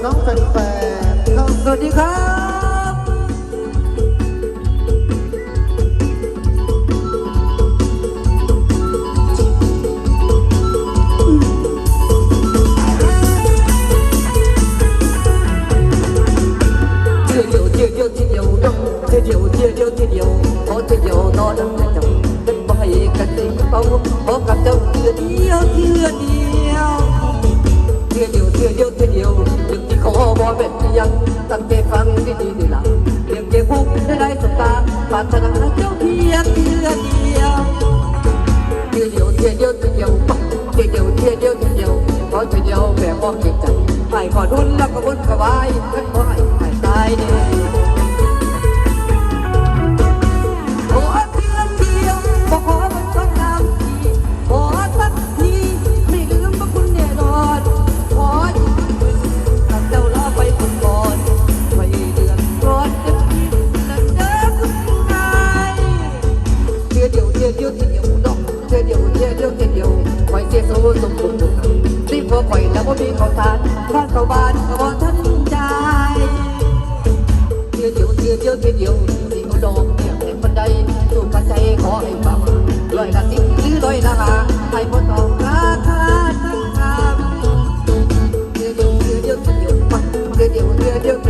พี่น้องแฟนครับสวัสดีครับเที่ยวเดียวเที่ยวเดียวที่เดียวต้องเที่ยวเดียวเที่ยวเดียวที่เดียวขอเที่ยวเดียวตอนนั้นจะจำเป็นไปกันสิเป้าขอกับเจ้าเที่ยวเดียวเที่ยวเดียวเที่ยวเดียวเที่ยวเดียวเที่ยว เวยึดที่ขอบ่เป็นยังตั้งใจฟังดีดีดีหลังเรียงเพียงพวกได้ได้สบตาปารถนาเจ้าเพียงเที่ยวเดียวเดียวเดียวเดียวเดียวเดียวเดียวเที่ยวเดียวเดียวเดียวขอเที่ยวเดียวแบบมองเก่งใจไปขอดุนแล้วก็บุญกวายให้ขอให้หายตายเดียว เดียวเที่ยวเดียวเที่เดียวดอกเที่ยวเดียวเที่ยวเดียวเที่ยวเดียวคอยเสียโซ่สมบูรณ์รีบพอคอยแล้วก็มีเขาวสารบ้านเขาบ้านก็บอท่านใจเที่ยวเดียวเที่ยวเดียวเที่ยวเดียวสิ่งดอกเนี่ยแห่งบันไดสู่กระใจขอให้ฟังลอยละสิบหรือลอยละหาให้พ้นออกราคาทั้งคำเที่ยวเดียวเที่ยวเดียวเที่ยวเดียวปักเที่ยวเดียวเที่ยวเดี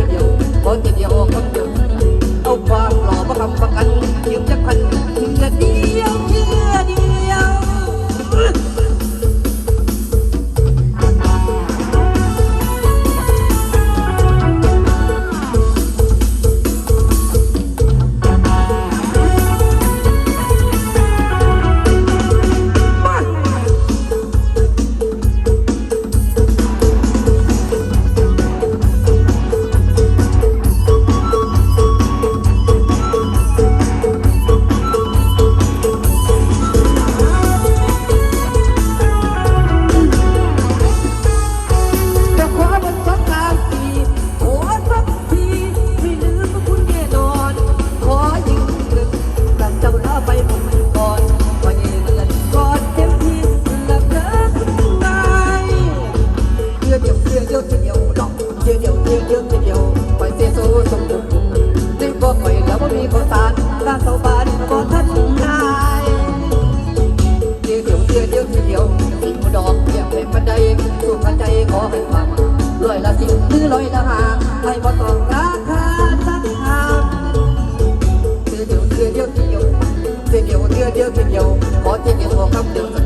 ยว ยวเดียวเที่ยวเดียวเที่ยวเดียวดอกเที่ยวเดียวเที่ยวเดียวเที่ยวเดียวไปเสียโซ่สมบูรณ์รีบบอกไปแล้วว่ามีคนตานด้านเสาบ้านก็ท่านนายเดียวเดียวเดียวเดียวเดียวสิ่งดอกเดียวเป็นบันไดสู่กันใจขอให้ฟังลอยละสิบหรือลอยละหาให้บ่ต้องราคาสักหาเดียวเดียวเดียวเดียวเดียวเดียวเดียวเดียวเดียวเดียวขอเที่ยวเดียวขอคำเดียว